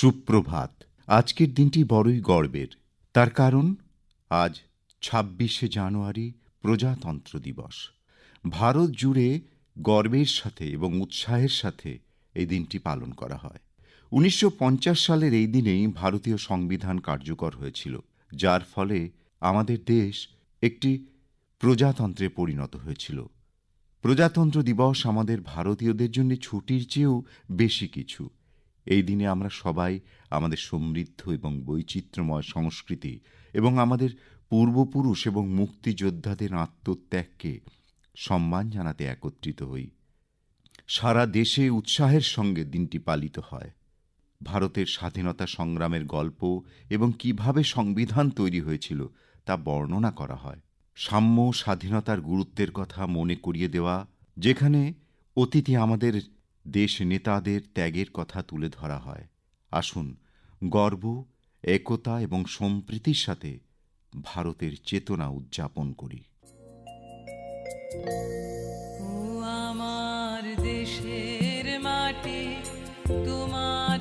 সুপ্রভাত। আজকের দিনটি বড়ই গর্বের। তার কারণ, আজ ছাব্বিশে জানুয়ারি প্রজাতন্ত্র দিবস। ভারত জুড়ে গর্বের সাথে এবং উৎসাহের সাথে এই দিনটি পালন করা হয়। উনিশশো পঞ্চাশ সালের এই দিনেই ভারতীয় সংবিধান কার্যকর হয়েছিল, যার ফলে আমাদের দেশ একটি প্রজাতন্ত্রে পরিণত হয়েছিল। প্রজাতন্ত্র দিবস আমাদের ভারতীয়দের জন্য ছুটির চেয়েও বেশি কিছু। এই দিনে আমরা সবাই আমাদের সমৃদ্ধ এবং বৈচিত্র্যময় সংস্কৃতি এবং আমাদের পূর্বপুরুষ এবং মুক্তিযোদ্ধাদের আত্মত্যাগকে সম্মান জানাতে একত্রিত হই। সারা দেশে উৎসাহের সঙ্গে দিনটি পালিত হয়। ভারতের স্বাধীনতা সংগ্রামের গল্প এবং কীভাবে সংবিধান তৈরি হয়েছিল তা বর্ণনা করা হয়। সাম্য স্বাধীনতার গুরুত্বের কথা মনে করিয়ে দেওয়া, যেখানে অতীতে আমাদের দেশ নেতাদের ত্যাগের কথা তুলে ধরা হয়। আসুন, গর্ব, একতা এবং সম্প্রীতির সাথে ভারতের চেতনা উদযাপন করি। আমার দেশের মাটি, তোমার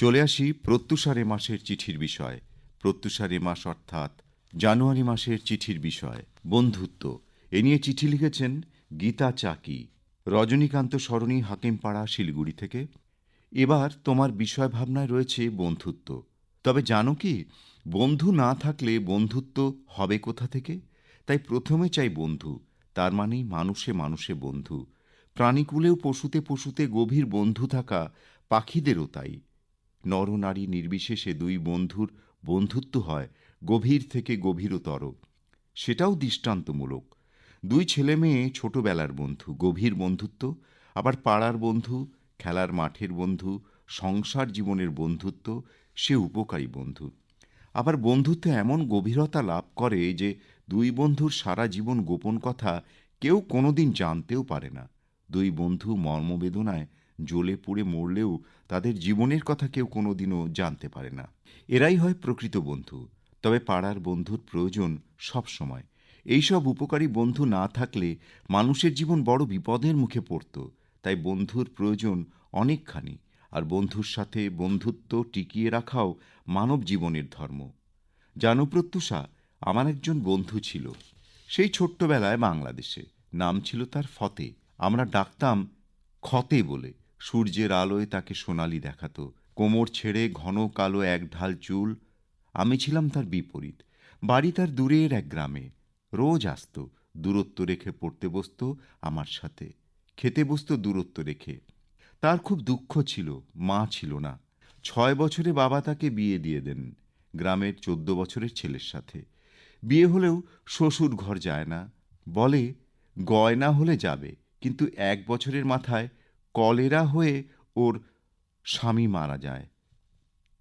চলে আসি প্রত্যুষারে মাসের চিঠির বিষয়। প্রত্যুষারে মাস অর্থাৎ জানুয়ারি মাসের চিঠির বিষয়। বন্ধুত্ব, এ নিয়ে চিঠি লিখেছেন গীতা চাকি, রজনীকান্ত সরণী হাকিমপাড়া শিলিগুড়ি থেকে। এবার তোমার বিষয় ভাবনায় রয়েছে বন্ধুত্ব। তবে জানো কি, বন্ধু না থাকলে বন্ধুত্ব হবে কোথা থেকে? তাই প্রথমে চাই বন্ধু, তার মানেই মানুষে মানুষে বন্ধু। প্রাণীকুলেও পশুতে পশুতে গভীর বন্ধু থাকা পাখিদেরও তাই। নরনারী নির্বিশেষে দুই বন্ধুর বন্ধুত্ব হয় গভীর থেকে গভীরতর। সেটাও দৃষ্টান্তমূলক। দুই ছেলে মেয়ে ছোটবেলার বন্ধু, গভীর বন্ধুত্ব, আবার পাড়ার বন্ধু, খেলার মাঠের বন্ধু, সংসার জীবনের বন্ধুত্ব, সে উপকারী বন্ধু। আবার বন্ধুত্ব এমন গভীরতা লাভ করে যে দুই বন্ধুর সারা জীবন গোপন কথা কেউ কোনোদিন জানতেও পারে না। দুই বন্ধু মর্মবেদনায় জ্বলে পুড়ে মরলেও তাদের জীবনের কথা কেউ কোনোদিনও জানতে পারে না। এরাই হয় প্রকৃত বন্ধু। তবে পাড়ার বন্ধুর প্রয়োজন সব সময়। এইসব উপকারী বন্ধু না থাকলে মানুষের জীবন বড় বিপদের মুখে পড়ত। তাই বন্ধুর প্রয়োজন অনেকখানি। আর বন্ধুর সাথে বন্ধুত্ব টিকিয়ে রাখাও মানব জীবনের ধর্ম। জানো প্রত্যুষা, আমার একজন বন্ধু ছিল। সেই ছোট্টবেলায় বাংলাদেশে। নাম ছিল তার ফতে। আমরা ডাকতাম খতে বলে। সূর্যের আলোয় তাকে সোনালি দেখাত, কোমর ছেড়ে ঘন কালো এক ঢাল চুল। আমি ছিলাম তার বিপরীত। বাড়ি তার দূরের এক গ্রামে। রোজ আসতো, দূরত্ব রেখে পড়তে বসত আমার সাথে। খেতে বসতো, দূরত্ব রেখে। তার খুব দুঃখ ছিল, মা ছিল না। ছয় বছরে বাবা তাকে বিয়ে দিয়ে দেন, গ্রামের চোদ্দ বছরের ছেলের সাথে। বিয়ে হলেও শ্বশুর ঘর যায় না। বলে, গয়না হলে যাবে, কিন্তু এক বছরের মাথায় কলেরা হয়ে ওর স্বামী মারা যায়।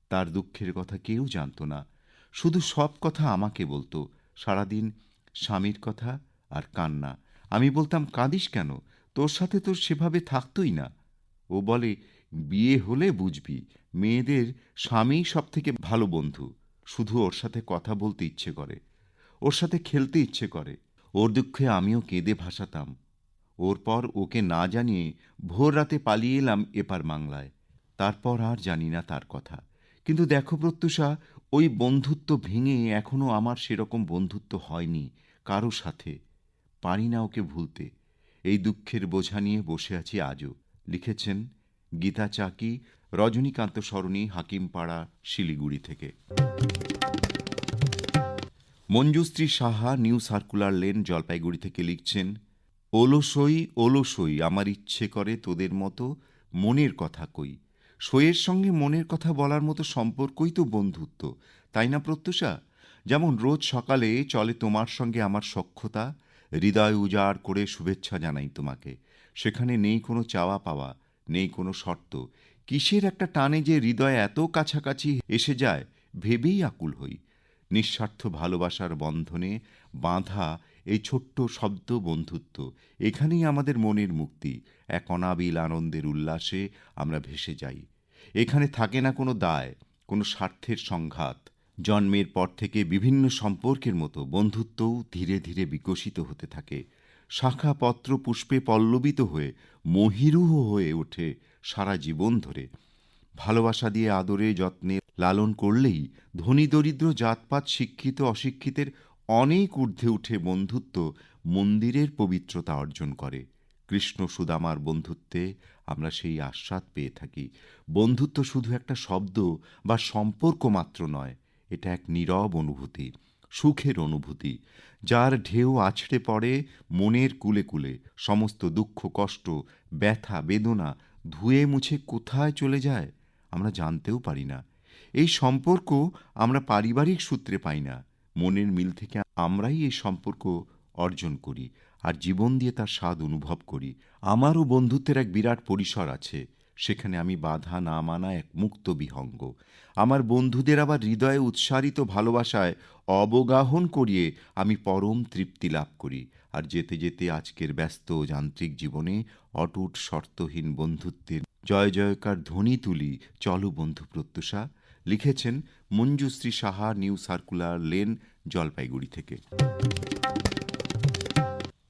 তার দুঃখের কথা কেউ জানতো না। শুধু সব কথা আমাকে বলতো। সারাদিন স্বামীর কথা আর কান্না। আমি বলতাম, কাঁদিস কেন? তোর সাথে তোর সেভাবে থাকতোই না। ও বলে, বিয়ে হলে বুঝবি, মেয়েদের স্বামীই সব থেকে ভালো বন্ধু। শুধু ওর সাথে কথা বলতে ইচ্ছে করে। ওর সাথে খেলতে ইচ্ছে করে। ওর দুঃখে আমিও কেঁদে ভাসাতাম। ওর পর ওকে না জানিয়ে ভোর রাতে পালিয়ে এলাম এপার বাংলায়। তারপর আর জানি না তার কথা। কিন্তু দেখো প্রত্যুষা, ওই বন্ধুত্ব ভেঙে এখনও আমার সেরকম বন্ধুত্ব হয়নি কারও সাথে। পারি না ওকে ভুলতে। এই দুঃখের বোঝা নিয়ে বসে আছি আজও। লিখেছেন গীতা চাকি, রজনীকান্ত সরণী, হাকিমপাড়া, শিলিগুড়ি থেকে। Manjushree Saha, new circular lane, Jalpaiguri থেকে লিখছেন ওলসই ওলসই আমার ইচ্ছে করে তোদের মতো মনের কথা কই। সইয়ের সঙ্গে মনের কথা বলার মতো সম্পর্কই তো বন্ধুত্ব, তাই না প্রত্যুষা? যেমন রোজ সকালে চলে তোমার সঙ্গে আমার সখ্যতা, হৃদয় উজাড় করে শুভেচ্ছা জানাই তোমাকে। সেখানে নেই কোনো চাওয়া পাওয়া, নেই কোনো শর্ত। কিসের একটা টানে যে হৃদয় এত কাছাকাছি এসে যায়, ভেবেই আকুল হই। নিঃস্বার্থ ভালোবাসার বন্ধনে বাঁধা এই ছোট্ট শব্দ বন্ধুত্ব, এখানেই আমাদের মনের মুক্তি। এক অনাবিল আনন্দের উল্লাসে আমরা ভেসে যাই। এখানে থাকে না কোনো দায়, কোনো স্বার্থের সংঘাত। জন্মের পর থেকে বিভিন্ন সম্পর্কের মতো বন্ধুত্বও ধীরে ধীরে বিকশিত হতে থাকে। শাখা পত্র পুষ্পে পল্লবিত হয়ে, মহিরুহ হয়ে ওঠে সারা জীবন ধরে। ভালোবাসা দিয়ে আদরে যত্নে লালন করলেই ধনী দরিদ্র জাতপাত শিক্ষিত অশিক্ষিতের অনেক ঊর্ধ্বে উঠে বন্ধুত্ব মন্দিরের পবিত্রতা অর্জন করে। কৃষ্ণ সুদামার বন্ধুত্বে আমরা সেই আস্বাদ পেয়ে থাকি। বন্ধুত্ব শুধু একটা শব্দ বা সম্পর্ক মাত্র নয়, এটা এক নীরব অনুভূতি, সুখের অনুভূতি, যার ঢেউ আছড়ে পড়ে মনের কুলে কুলে। সমস্ত দুঃখ, কষ্ট, ব্যথা, বেদনা ধুয়ে মুছে কোথায় চলে যায় আমরা জানতেও পারি না। এই সম্পর্ক আমরা পারিবারিক সূত্রে পাই না। মনের মিল থেকে আমরাই এই সম্পর্ক অর্জন করি আর জীবন দিয়ে তার স্বাদ অনুভব করি। আমারও বন্ধুত্বের এক বিরাট পরিসর আছে, সেখানে আমি বাধা না মানা এক মুক্ত বিহঙ্গ। আমার বন্ধুদের আবার হৃদয়ে উৎসারিত ভালোবাসায় অবগাহন করিয়ে আমি পরম তৃপ্তি লাভ করি। আর যেতে যেতে আজকের ব্যস্ত যান্ত্রিক জীবনে অটুট শর্তহীন বন্ধুত্বের জয় জয়কার ধ্বনি তুলি। চলো বন্ধু প্রত্যুষা। লিখেছেন Manjushree Saha, new circular, lane Jalpaiguri থেকে।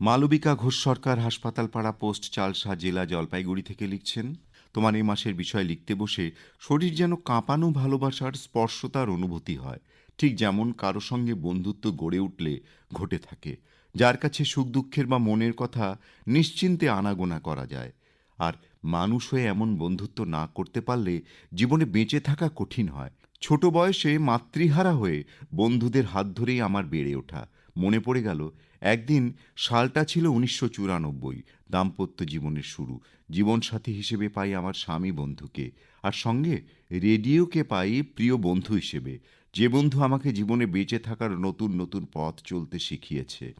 মালবিকা ঘোষ সরকার হাসপাতাল পাড়া পোস্ট চালসা জেলা জলপাইগুড়ি থেকে লিখছেন, তোমার এই মাসের বিষয়ে লিখতে বসে শরীর যেন কাঁপানো ভালোবাসার স্পর্শতার অনুভূতি হয়। ঠিক যেমন কারও সঙ্গে বন্ধুত্ব গড়ে উঠলে ঘটে থাকে। যার কাছে সুখ দুঃখের বা মনের কথা নিশ্চিন্তে আনাগোনা করা যায়। আর মানুষ হয়ে এমন বন্ধুত্ব না করতে পারলে জীবনে বেঁচে থাকা কঠিন হয়। ছোট বয়সে মাতৃহারা হয়ে বন্ধুদের হাত ধরেই আমার বেড়ে ওঠা। মনে পড়ে গেল, একদিন সালটা ছিল উনিশশো চুরানব্বই, দাম্পত্য জীবনের শুরু। জীবনসাথী হিসেবে পাই আমার স্বামী বন্ধুকে। আর সঙ্গে রেডিওকে পাই প্রিয় বন্ধু হিসেবে। যে বন্ধু আমাকে জীবনে বেঁচে থাকার নতুন নতুন পথ চলতে শিখিয়েছে।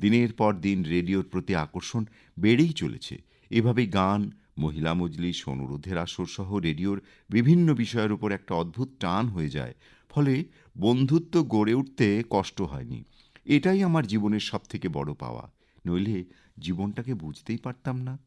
দিনের পর দিন রেডিওর প্রতি আকর্ষণ বেড়েই চলেছে। এভাবেই গান মহিলা মজলিস, অনুরোধের আসর সহ রেডিওর বিভিন্ন বিষয়ের উপর একটা অদ্ভুত টান হয়ে যায়। ফলে বন্ধুত্ব গড়ে উঠতে কষ্ট হয়নি। এটাই আমার জীবনের সব থেকে বড় পাওয়া। নইলে জীবনটাকে বুঝতেই পারতাম না।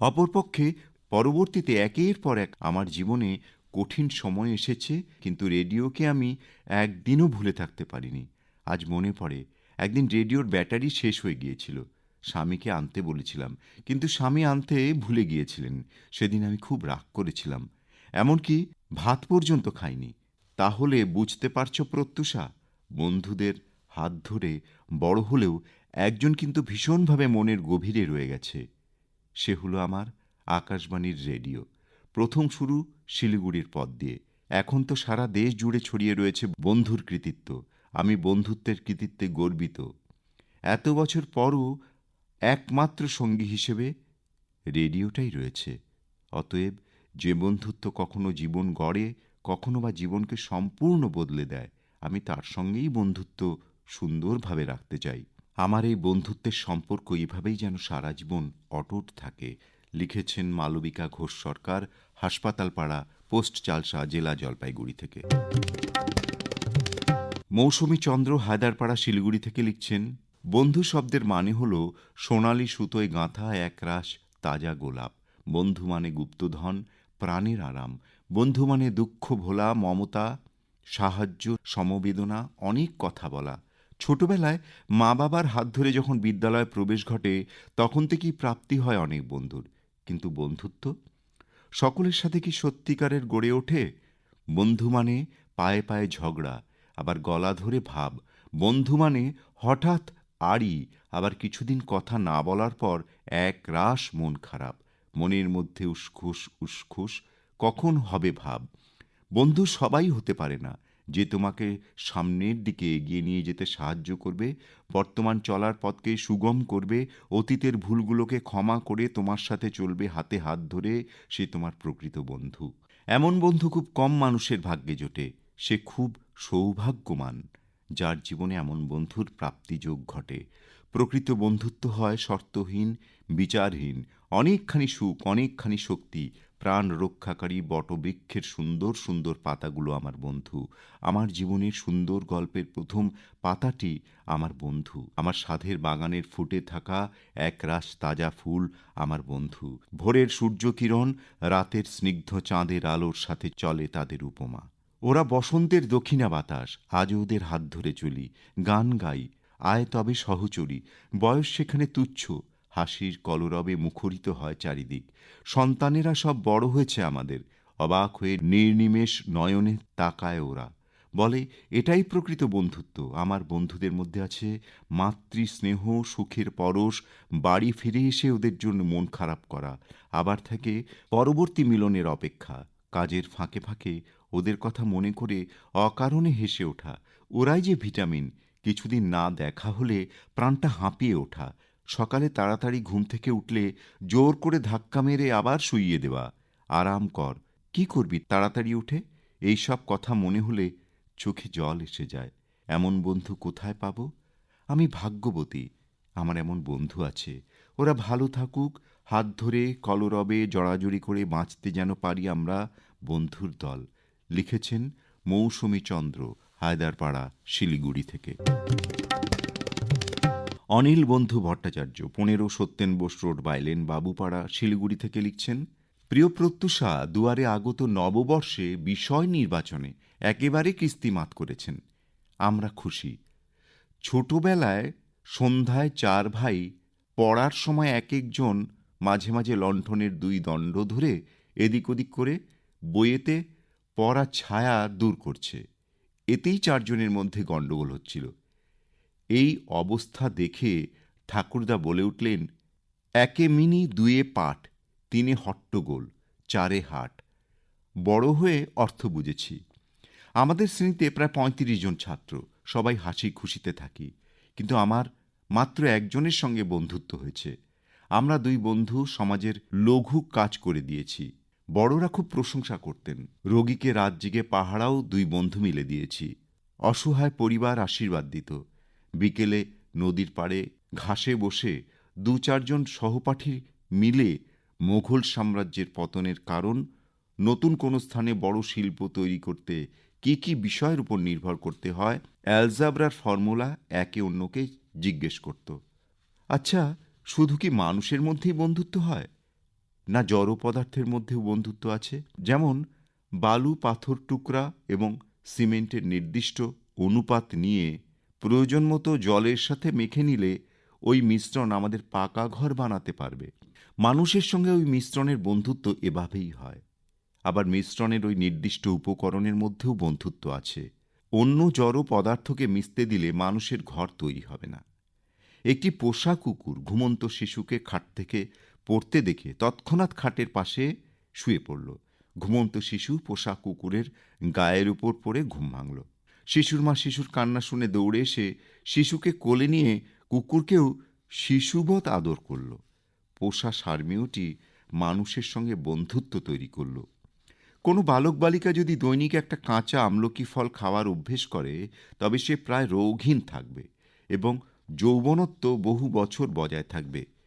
অপরপক্ষে পরবর্তীতে একের পর এক আমার জীবনে কঠিন সময় এসেছে, কিন্তু রেডিওকে আমি একদিনও ভুলে থাকতে পারিনি। আজ মনে পড়ে, একদিন রেডিওর ব্যাটারি শেষ হয়ে গিয়েছিল। স্বামীকে আনতে বলেছিলাম, কিন্তু স্বামী আনতে ভুলে গিয়েছিলেন। সেদিন আমি খুব রাগ করেছিলাম। এমনকি ভাত পর্যন্ত খাইনি। তাহলে বুঝতে পারছ প্রত্যুষা, বন্ধুদের হাত ধরে বড় হলেও একজন কিন্তু ভীষণভাবে মনের গভীরে রয়ে গেছে। সে হলো আমার আকাশবাণীর রেডিও। প্রথম শুরু শিলিগুড়ির পথ দিয়ে। এখন তো সারা দেশ জুড়ে ছড়িয়ে রয়েছে বন্ধুর কৃতিত্ব। আমি বন্ধুত্বের কৃতিত্বে গর্বিত। এত বছর পরও একমাত্র সঙ্গী হিসেবে রেডিওটাই রয়েছে। অতএব যে বন্ধুত্ব কখনো জীবন গড়ে, কখনো বা জীবনকে সম্পূর্ণ বদলে দেয়, আমি তার সঙ্গেই বন্ধুত্ব সুন্দরভাবে রাখতে চাই। আমার এই বন্ধুত্বের সম্পর্ক এভাবেই যেন সারা জীবন অটুট থাকে। লিখেছেন মালবিকা ঘোষ সরকার, হাসপাতালপাড়া, পোস্ট চালসা, জেলা জলপাইগুড়ি থেকে। মৌসুমী চন্দ্র হায়দারপাড়া শিলিগুড়ি থেকে লিখছেন বন্ধু শব্দের মানে হল সোনালি সুতোয় গাঁথা একরাশ তাজা গোলাপ। বন্ধু মানে গুপ্তধন, প্রাণের আরাম। বন্ধু মানে দুঃখ, ভোলা, মমতা, সাহায্য, সমবেদনা, অনেক কথা বলা। ছোটবেলায় মা বাবার হাত ধরে যখন বিদ্যালয়ে প্রবেশ ঘটে, তখন থেকেই প্রাপ্তি হয় অনেক বন্ধুর। কিন্তু বন্ধুত্ব? সকলের সাথে কি সত্যিকারের গড়ে ওঠে? বন্ধু মানে পায়ে পায়ে ঝগড়া, আবার গলা ধরে ভাব। বন্ধু মানে হঠাৎ আড়ি, আবার কিছুদিন কথা না বলার পর এক রাস মন খারাপ। মনের মধ্যে উসখুস উসখুস, কখন হবে ভাব? বন্ধু সবাই হতে পারে না। যে তোমাকে সামনের দিকে এগিয়ে নিয়ে যেতে সাহায্য করবে, বর্তমান চলার পথকে সুগম করবে, অতীতের ভুলগুলোকে ক্ষমা করে তোমার সাথে চলবে হাতে হাত ধরে, সে তোমার প্রকৃত বন্ধু। এমন বন্ধু খুব কম মানুষের ভাগ্যে জোটে। সে খুব সৌভাগ্যমান। যার জীবনে এমন বন্ধুর প্রাপ্তিযোগ ঘটে। প্রকৃত বন্ধুত্ব হয় শর্তহীন, বিচারহীন। অনেকখানি সুখ, অনেকখানি শক্তি, প্রাণ রক্ষাকারী বটবৃক্ষের সুন্দর সুন্দর পাতাগুলো আমার বন্ধু। আমার জীবনের সুন্দর গল্পের প্রথম পাতাটি আমার বন্ধু। আমার সাধের বাগানের ফুটে থাকা একরাশ তাজা ফুল আমার বন্ধু। ভোরের সূর্যকিরণ, রাতের স্নিগ্ধ চাঁদের আলোর সাথে চলে তাদের উপমা। ওরা বসন্তের দক্ষিণা বাতাস আজও ওদের হাত ধরে চলি, গান গাই, আয় তবে সহচরী, বয়স সেখানে তুচ্ছ, হাসির কলরবে মুখরিত হয় চারিদিক। সন্তানেরা সব বড় হয়েছে আমাদের, অবাক হয়ে নির্নিমেষ নয়নে তাকায় ওরা। বলে, এটাই প্রকৃত বন্ধুত্ব, আমার বন্ধুদের মধ্যে আছে মাতৃ স্নেহ সুখের পরশ, বাড়ি ফিরে এসে ওদের জন্য মন খারাপ করা, আবার থেকে পরবর্তী মিলনের অপেক্ষা, কাজের ফাঁকে ফাঁকে ওদের কথা মনে করে অকারণে হেসে ওঠা। ওরাই যে ভিটামিন, কিছুদিন না দেখা হলে প্রাণটা হাঁপিয়ে ওঠা। সকালে তাড়াতাড়ি ঘুম থেকে উঠলে জোর করে ধাক্কা মেরে আবার শুইয়ে দেওয়া। আরাম কর। কি করবি তাড়াতাড়ি উঠে? এই সব কথা মনে হলে চোখে জল এসে যায়। এমন বন্ধু কোথায় পাব? আমি ভাগ্যবতী। আমার এমন বন্ধু আছে। ওরা ভালো থাকুক, হাত ধরে কলরবে, জড়াজড়ি করে বাঁচতে যেন পারি আমরা বন্ধুর দল। লিখেছেন মৌসুমী চন্দ্র, হায়দারপাড়া, শিলিগুড়ি থেকে। অনিল বন্ধু ভট্টাচার্য, পনেরো সত্যেন বোস রোড, বাইলেন, বাবুপাড়া, শিলিগুড়ি থেকে লিখছেন, প্রিয় প্রত্যুষা, দুয়ারে আগত নববর্ষে বিষয় নির্বাচনে একেবারে কিস্তিমাত করেছেন। আমরা খুশি। ছোটবেলায় সন্ধ্যায় চার ভাই পড়ার সময় এক একজন মাঝে মাঝে লণ্ঠনের দুই দণ্ড ধরে এদিক ওদিক করে বইয়েতে পড়া ছায়া দূর করছে। এতেই চারজনের মধ্যে গণ্ডগোল হচ্ছিল। এই অবস্থা দেখে ঠাকুরদা বলে উঠলেন, একে মিনি, দুয়ে পাঠ তিনে হট্টগোল, চারে হাট। বড় হয়ে অর্থ বুঝেছি। আমাদের শ্রেণীতে প্রায় পঁয়ত্রিশ জন ছাত্র, সবাই হাসি খুশিতে থাকি। কিন্তু আমার মাত্র একজনের সঙ্গে বন্ধুত্ব হয়েছে। আমরা দুই বন্ধু সমাজের লঘু কাজ করে দিয়েছি। বড়রা খুব প্রশংসা করতেন। রোগীকে রাত জেগে পাহারাও দুই বন্ধু মিলে দিয়েছি। অসহায় পরিবার আশীর্বাদ দিত। বিকেলে নদীর পাড়ে ঘাসে বসে দু চারজন সহপাঠী মিলে মোঘল সাম্রাজ্যের পতনের কারণ, নতুন কোনো স্থানে বড় শিল্প তৈরি করতে কি কি বিষয়ের উপর নির্ভর করতে হয়, অ্যালজাবরার ফর্মুলা একে অন্যকে জিজ্ঞেস করত। আচ্ছা শুধু কি মানুষের মধ্যেই বন্ধুত্ব হয়? না জড় পদার্থের মধ্যেও বন্ধুত্ব আছে? যেমন, বালু, পাথর, টুকরা এবং সিমেন্টের নির্দিষ্ট অনুপাত নিয়ে প্রয়োজন মতো জলের সাথে মেখে নিলে ওই মিশ্রণ আমাদের পাকা ঘর বানাতে পারবে। মানুষের সঙ্গে ওই মিশ্রণের বন্ধুত্ব এভাবেই হয়। আবার মিশ্রণের ওই নির্দিষ্ট উপকরণের মধ্যেও বন্ধুত্ব আছে। অন্য জড় পদার্থকে মিশতে দিলে মানুষের ঘর তৈরি হবে না। একটি পোষা কুকুর, ঘুমন্ত শিশুকে খাট থেকে পড়তে দেখে তৎক্ষণাৎ খাটের পাশে শুয়ে পড়ল। ঘুমন্ত শিশু পোষা কুকুরের গায়ের উপর পড়ে ঘুম ভাঙল। শিশুর মা শিশুর কান্না শুনে দৌড়ে এসে শিশুকে কোলে নিয়ে কুকুরকেও শিশুবৎ আদর করল। পোষা সারমেয়টি মানুষের সঙ্গে বন্ধুত্ব তৈরি করল। কোনো বালক বালিকা যদি দৈনিক একটা কাঁচা আমলকি ফল খাওয়ার অভ্যেস করে, তবে সে প্রায় রোগহীন থাকবে এবং যৌবনত্ব বহু বছর বজায় থাকবে।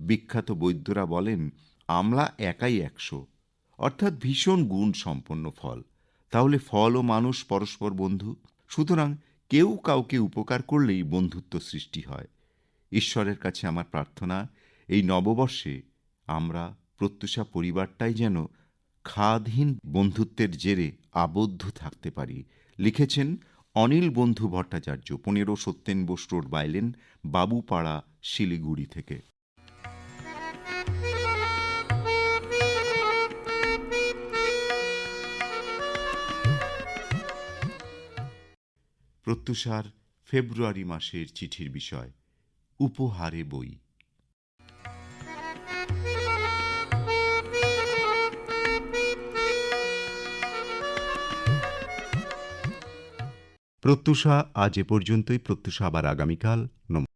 বিখ্যাত বৈদ্যরা বলেন, আমলা একাই একশো। অর্থাৎ ভীষণ গুণ সম্পন্ন ফল। তাহলে ফল ও মানুষ পরস্পর বন্ধু? সুতরাং কেউ কাউকে উপকার করলেই বন্ধুত্ব সৃষ্টি হয়। ঈশ্বরের কাছে আমার প্রার্থনা, এই নববর্ষে আমরা প্রত্যুষা পরিবারটাই যেন খাদহীন বন্ধুত্বের জেরে আবদ্ধ থাকতে পারি। লিখেছেন অনিল বন্ধু ভট্টাচার্য, পনেরো সত্যেন বোস রোড, বাইলেন, বাবুপাড়া, শিলিগুড়ি থেকে। প্রত্যুষার ফেব্রুয়ারি মাসের চিঠির বিষয়, উপহারে বই। প্রত্যুষা আজ এ পর্যন্তই প্রত্যুষা আবার আগামীকাল। নমস্কার